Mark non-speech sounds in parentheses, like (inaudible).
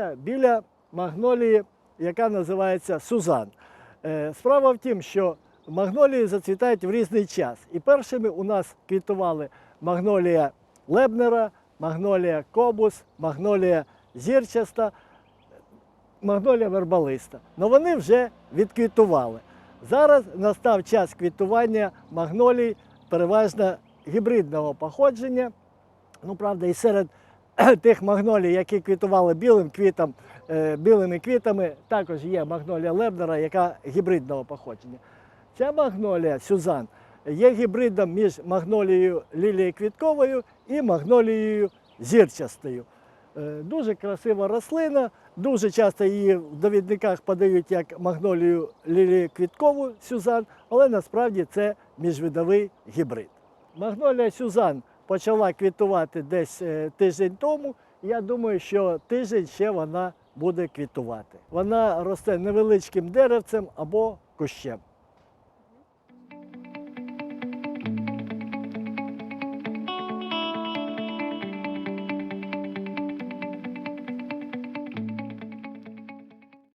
я біля магнолії, яка називається Сузан. Е, Справа в тім, що магнолії зацвітають в різний час. І першими у нас квітували магнолія Лебнера, магнолія Кобус, магнолія зірчаста, магнолія вербалиста. Но вони вже відквітували. Зараз настав час квітування магнолій переважно гібридного походження. Ну, правда, і серед (coughs) тих магнолій, які квітували білим квітом, е, білими квітами, також є магнолія Лебнера, яка гібридного походження. Ця магнолія Сюзан є гібридом між магнолією лілією квітковою і магнолією зірчастою. Е, Дуже красива рослина, дуже часто її в довідниках подають як магнолію лілію квіткову Сюзан, але насправді це міжвидовий гібрид. Магнолія Сюзан почала квітувати десь е, тиждень тому. Я думаю, що тиждень ще вона буде квітувати. Вона росте невеличким деревцем або кущем.